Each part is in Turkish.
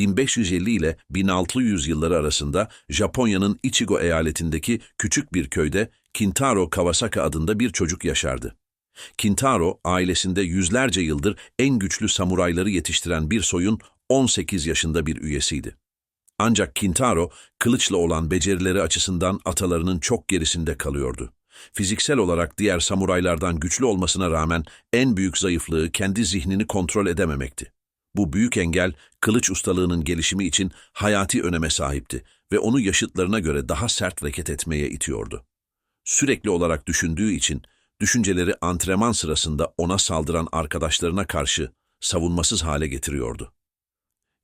1550 ile 1600 yılları arasında Japonya'nın Ichigo eyaletindeki küçük bir köyde Kintaro Kawasaki adında bir çocuk yaşardı. Kintaro, ailesinde yüzlerce yıldır en güçlü samurayları yetiştiren bir soyun 18 yaşında bir üyesiydi. Ancak Kintaro, kılıçla olan becerileri açısından atalarının çok gerisinde kalıyordu. Fiziksel olarak diğer samuraylardan güçlü olmasına rağmen en büyük zayıflığı kendi zihnini kontrol edememekti. Bu büyük engel, kılıç ustalığının gelişimi için hayati öneme sahipti ve onu yaşıtlarına göre daha sert hareket etmeye itiyordu. Sürekli olarak düşündüğü için, düşünceleri antrenman sırasında ona saldıran arkadaşlarına karşı savunmasız hale getiriyordu.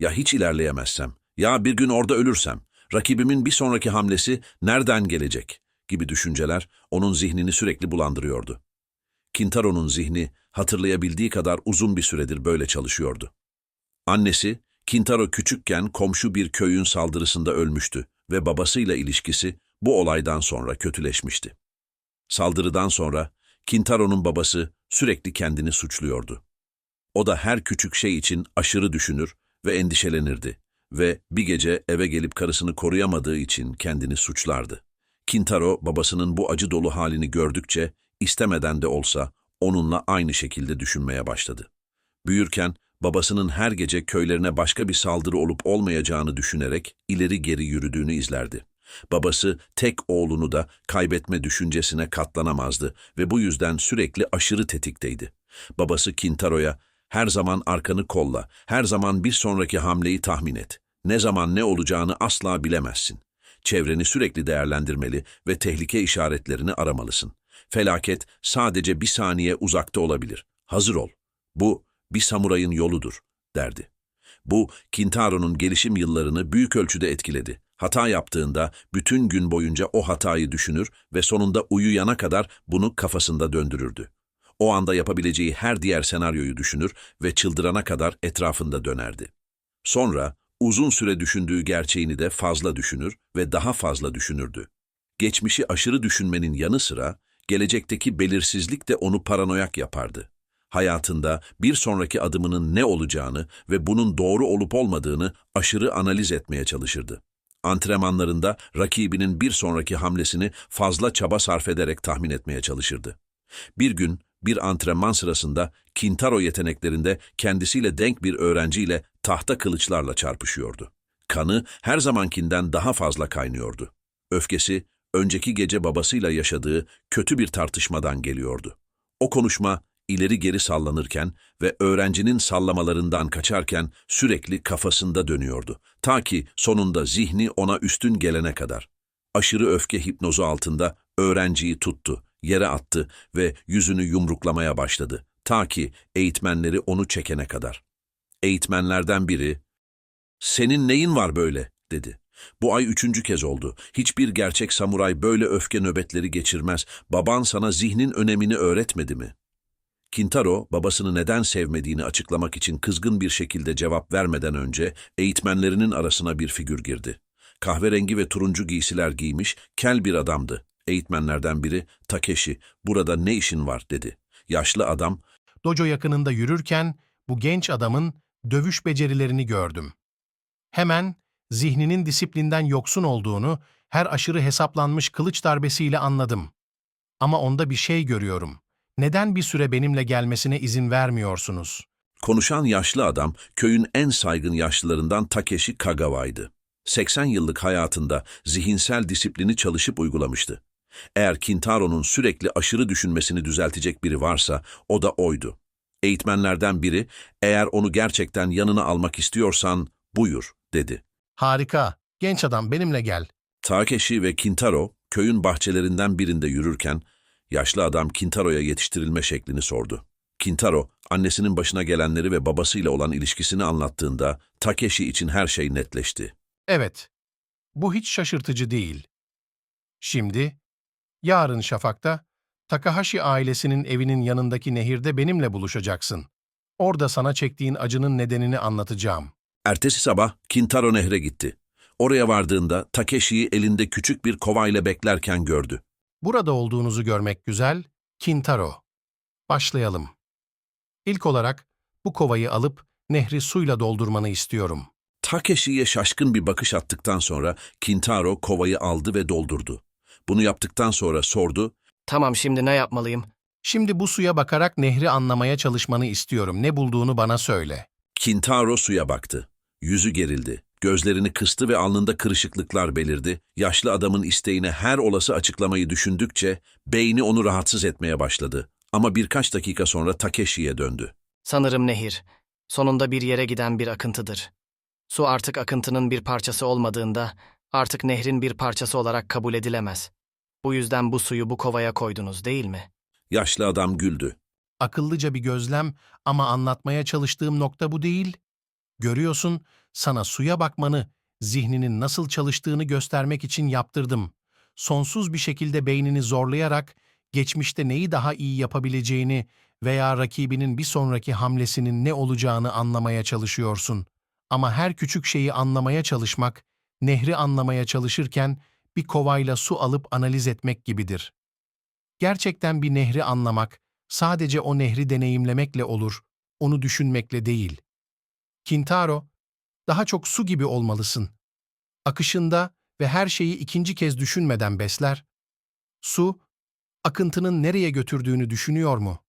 Ya hiç ilerleyemezsem, ya bir gün orada ölürsem, rakibimin bir sonraki hamlesi nereden gelecek gibi düşünceler onun zihnini sürekli bulandırıyordu. Kintaro'nun zihni hatırlayabildiği kadar uzun bir süredir böyle çalışıyordu. Annesi, Kintaro küçükken komşu bir köyün saldırısında ölmüştü ve babasıyla ilişkisi bu olaydan sonra kötüleşmişti. Saldırıdan sonra Kintaro'nun babası sürekli kendini suçluyordu. O da her küçük şey için aşırı düşünür ve endişelenirdi ve bir gece eve gelip karısını koruyamadığı için kendini suçlardı. Kintaro babasının bu acı dolu halini gördükçe istemeden de olsa onunla aynı şekilde düşünmeye başladı. Büyürken babasının her gece köylerine başka bir saldırı olup olmayacağını düşünerek ileri geri yürüdüğünü izlerdi. Babası tek oğlunu da kaybetme düşüncesine katlanamazdı ve bu yüzden sürekli aşırı tetikteydi. Babası Kintaro'ya her zaman arkanı kolla, her zaman bir sonraki hamleyi tahmin et. Ne zaman ne olacağını asla bilemezsin. Çevreni sürekli değerlendirmeli ve tehlike işaretlerini aramalısın. Felaket sadece bir saniye uzakta olabilir. Hazır ol. Bu bir samurayın yoludur, derdi. Bu, Kintaro'nun gelişim yıllarını büyük ölçüde etkiledi. Hata yaptığında bütün gün boyunca o hatayı düşünür ve sonunda uyuyana kadar bunu kafasında döndürürdü. O anda yapabileceği her diğer senaryoyu düşünür ve çıldırana kadar etrafında dönerdi. Sonra uzun süre düşündüğü gerçeğini de fazla düşünür ve daha fazla düşünürdü. Geçmişi aşırı düşünmenin yanı sıra gelecekteki belirsizlik de onu paranoyak yapardı. Hayatında bir sonraki adımının ne olacağını ve bunun doğru olup olmadığını aşırı analiz etmeye çalışırdı. Antrenmanlarında rakibinin bir sonraki hamlesini fazla çaba sarf ederek tahmin etmeye çalışırdı. Bir gün bir antrenman sırasında Kintaro yeteneklerinde kendisiyle denk bir öğrenciyle tahta kılıçlarla çarpışıyordu. Kanı her zamankinden daha fazla kaynıyordu. Öfkesi önceki gece babasıyla yaşadığı kötü bir tartışmadan geliyordu. O konuşma ileri geri sallanırken ve öğrencinin sallamalarından kaçarken sürekli kafasında dönüyordu. Ta ki sonunda zihni ona üstün gelene kadar. Aşırı öfke hipnozu altında öğrenciyi tuttu, yere attı ve yüzünü yumruklamaya başladı. Ta ki eğitmenleri onu çekene kadar. Eğitmenlerden biri, ''Senin neyin var böyle?'' dedi. Bu ay üçüncü kez oldu. Hiçbir gerçek samuray böyle öfke nöbetleri geçirmez. Baban sana zihnin önemini öğretmedi mi?'' Kintaro, babasını neden sevmediğini açıklamak için kızgın bir şekilde cevap vermeden önce eğitmenlerinin arasına bir figür girdi. Kahverengi ve turuncu giysiler giymiş, kel bir adamdı. Eğitmenlerden biri, Takeshi, burada ne işin var dedi. Yaşlı adam, Dojo yakınında yürürken bu genç adamın dövüş becerilerini gördüm. Hemen zihninin disiplinden yoksun olduğunu her aşırı hesaplanmış kılıç darbesiyle anladım. Ama onda bir şey görüyorum. Neden bir süre benimle gelmesine izin vermiyorsunuz? konuşan yaşlı adam köyün en saygın yaşlılarından Takeshi Kagawa'ydı. 80 yıllık hayatında zihinsel disiplini çalışıp uygulamıştı. Eğer Kintaro'nun sürekli aşırı düşünmesini düzeltecek biri varsa o da oydu. Eğitmenlerden biri, eğer onu gerçekten yanına almak istiyorsan buyur, dedi. Harika, genç adam benimle gel. Takeshi ve Kintaro köyün bahçelerinden birinde yürürken yaşlı adam Kintaro'ya yetiştirilme şeklini sordu. Kintaro, annesinin başına gelenleri ve babasıyla olan ilişkisini anlattığında Takeshi için her şey netleşti. Evet, bu hiç şaşırtıcı değil. Şimdi, yarın şafakta Takahashi ailesinin evinin yanındaki nehirde benimle buluşacaksın. Orada sana çektiğin acının nedenini anlatacağım. Ertesi sabah Kintaro nehre gitti. Oraya vardığında Takeshi'yi elinde küçük bir kovayla beklerken gördü. Burada olduğunuzu görmek güzel. Kintaro. Başlayalım. İlk olarak bu kovayı alıp nehri suyla doldurmanı istiyorum. Takeshi'ye şaşkın bir bakış attıktan sonra Kintaro kovayı aldı ve doldurdu. Bunu yaptıktan sonra sordu, Tamam şimdi ne yapmalıyım? Şimdi bu suya bakarak nehri anlamaya çalışmanı istiyorum. Ne bulduğunu bana söyle. Kintaro suya baktı. Yüzü gerildi. Gözlerini kıstı ve alnında kırışıklıklar belirdi. Yaşlı adamın isteğine her olası açıklamayı düşündükçe beyni onu rahatsız etmeye başladı. Ama birkaç dakika sonra Takeshi'ye döndü. Sanırım nehir. Sonunda bir yere giden bir akıntıdır. Su artık akıntının bir parçası olmadığında artık nehrin bir parçası olarak kabul edilemez. Bu yüzden bu suyu bu kovaya koydunuz değil mi? Yaşlı adam güldü. Akıllıca bir gözlem ama anlatmaya çalıştığım nokta bu değil. Görüyorsun, sana suya bakmanı, zihninin nasıl çalıştığını göstermek için yaptırdım. Sonsuz bir şekilde beynini zorlayarak geçmişte neyi daha iyi yapabileceğini veya rakibinin bir sonraki hamlesinin ne olacağını anlamaya çalışıyorsun. Ama her küçük şeyi anlamaya çalışmak, nehri anlamaya çalışırken bir kovayla su alıp analiz etmek gibidir. Gerçekten bir nehri anlamak, sadece o nehri deneyimlemekle olur, onu düşünmekle değil. Kintaro, daha çok su gibi olmalısın. Akışında ve her şeyi ikinci kez düşünmeden besler. Su, akıntının nereye götürdüğünü düşünüyor mu?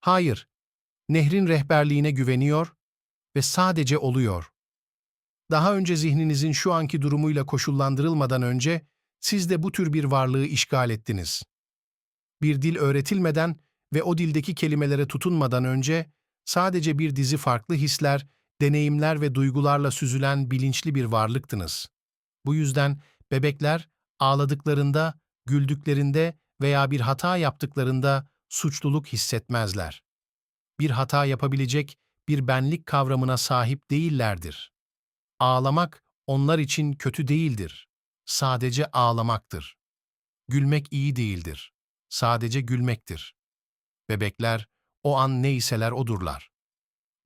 Hayır, nehrin rehberliğine güveniyor ve sadece oluyor. Daha önce zihninizin şu anki durumuyla koşullandırılmadan önce siz de bu tür bir varlığı işgal ettiniz. Bir dil öğretilmeden ve o dildeki kelimelere tutunmadan önce sadece bir dizi farklı hisler, deneyimler ve duygularla süzülen bilinçli bir varlıktınız. Bu yüzden bebekler ağladıklarında, güldüklerinde veya bir hata yaptıklarında suçluluk hissetmezler. Bir hata yapabilecek bir benlik kavramına sahip değillerdir. Ağlamak onlar için kötü değildir. Sadece ağlamaktır. Gülmek iyi değildir. Sadece gülmektir. Bebekler o an neyseler odurlar.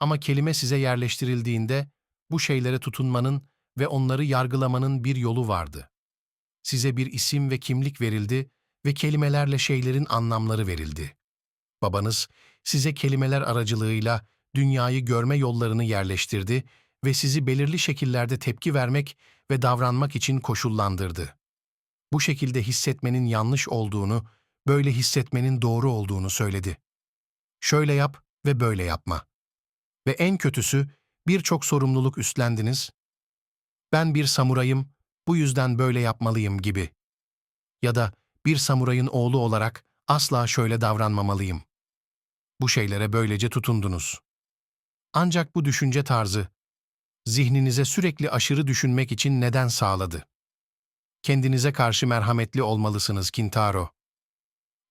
Ama kelime size yerleştirildiğinde bu şeylere tutunmanın ve onları yargılamanın bir yolu vardı. Size bir isim ve kimlik verildi ve kelimelerle şeylerin anlamları verildi. Babanız size kelimeler aracılığıyla dünyayı görme yollarını yerleştirdi ve sizi belirli şekillerde tepki vermek ve davranmak için koşullandırdı. Bu şekilde hissetmenin yanlış olduğunu, böyle hissetmenin doğru olduğunu söyledi. Şöyle yap ve böyle yapma. Ve en kötüsü birçok sorumluluk üstlendiniz. Ben bir samurayım, bu yüzden böyle yapmalıyım gibi. Ya da bir samurayın oğlu olarak asla şöyle davranmamalıyım. Bu şeylere böylece tutundunuz. Ancak bu düşünce tarzı, zihninize sürekli aşırı düşünmek için neden sağladı? Kendinize karşı merhametli olmalısınız Kintaro.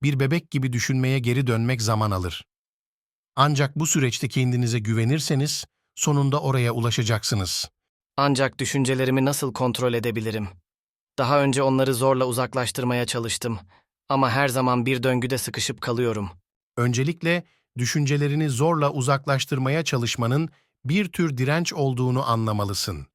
Bir bebek gibi düşünmeye geri dönmek zaman alır. Ancak bu süreçte kendinize güvenirseniz, sonunda oraya ulaşacaksınız. Ancak düşüncelerimi nasıl kontrol edebilirim? Daha önce onları zorla uzaklaştırmaya çalıştım ama her zaman bir döngüde sıkışıp kalıyorum. Öncelikle düşüncelerini zorla uzaklaştırmaya çalışmanın bir tür direnç olduğunu anlamalısın.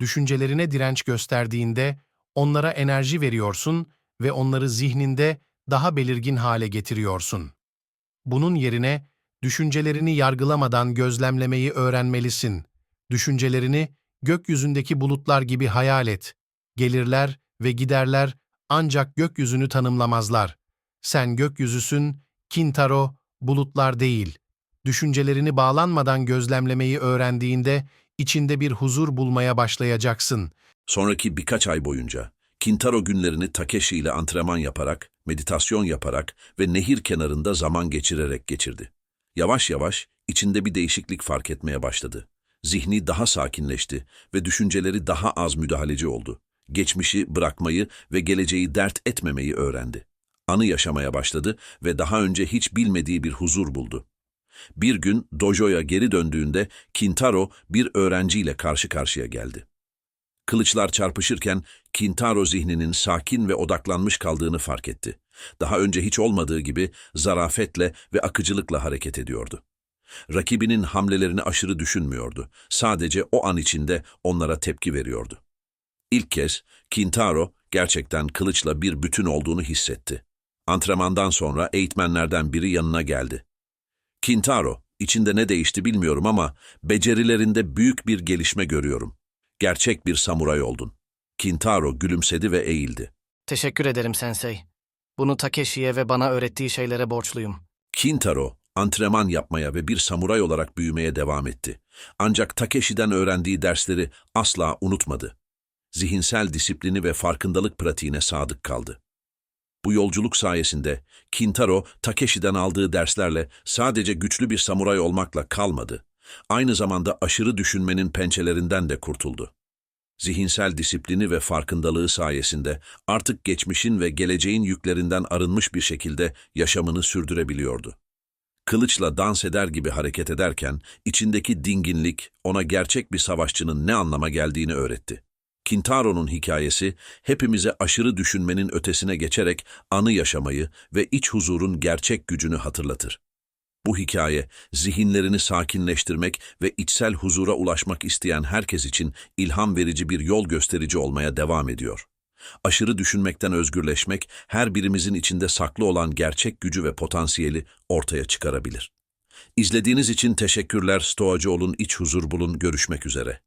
Düşüncelerine direnç gösterdiğinde onlara enerji veriyorsun ve onları zihninde daha belirgin hale getiriyorsun. Bunun yerine düşüncelerini yargılamadan gözlemlemeyi öğrenmelisin. Düşüncelerini gökyüzündeki bulutlar gibi hayal et. Gelirler ve giderler ancak gökyüzünü tanımlamazlar. Sen gökyüzüsün, Kintaro, bulutlar değil. Düşüncelerini bağlanmadan gözlemlemeyi öğrendiğinde içinde bir huzur bulmaya başlayacaksın. Sonraki birkaç ay boyunca Kintaro günlerini Takeshi ile antrenman yaparak, meditasyon yaparak ve nehir kenarında zaman geçirerek geçirdi. Yavaş yavaş içinde bir değişiklik fark etmeye başladı. Zihni daha sakinleşti ve düşünceleri daha az müdahaleci oldu. Geçmişi bırakmayı ve geleceği dert etmemeyi öğrendi. Anı yaşamaya başladı ve daha önce hiç bilmediği bir huzur buldu. Bir gün dojoya geri döndüğünde Kintaro bir öğrenciyle karşı karşıya geldi. Kılıçlar çarpışırken Kintaro zihninin sakin ve odaklanmış kaldığını fark etti. Daha önce hiç olmadığı gibi zarafetle ve akıcılıkla hareket ediyordu. Rakibinin hamlelerini aşırı düşünmüyordu. Sadece o an içinde onlara tepki veriyordu. İlk kez Kintaro gerçekten kılıçla bir bütün olduğunu hissetti. Antrenmandan sonra eğitmenlerden biri yanına geldi. Kintaro, içinde ne değişti bilmiyorum ama becerilerinde büyük bir gelişme görüyorum. Gerçek bir samuray oldun. Kintaro gülümsedi ve eğildi. Teşekkür ederim sensei. Bunu Takeshi'ye ve bana öğrettiği şeylere borçluyum. Kintaro, antrenman yapmaya ve bir samuray olarak büyümeye devam etti. Ancak Takeshi'den öğrendiği dersleri asla unutmadı. Zihinsel disiplini ve farkındalık pratiğine sadık kaldı. Bu yolculuk sayesinde Kintaro, Takeshi'den aldığı derslerle sadece güçlü bir samuray olmakla kalmadı. Aynı zamanda aşırı düşünmenin pençelerinden de kurtuldu. Zihinsel disiplini ve farkındalığı sayesinde artık geçmişin ve geleceğin yüklerinden arınmış bir şekilde yaşamını sürdürebiliyordu. Kılıçla dans eder gibi hareket ederken içindeki dinginlik ona gerçek bir savaşçının ne anlama geldiğini öğretti. Kintaro'nun hikayesi hepimize aşırı düşünmenin ötesine geçerek anı yaşamayı ve iç huzurun gerçek gücünü hatırlatır. Bu hikaye, zihinlerini sakinleştirmek ve içsel huzura ulaşmak isteyen herkes için ilham verici bir yol gösterici olmaya devam ediyor. Aşırı düşünmekten özgürleşmek, her birimizin içinde saklı olan gerçek gücü ve potansiyeli ortaya çıkarabilir. İzlediğiniz için teşekkürler. Stoacı olun, iç huzur bulun. Görüşmek üzere.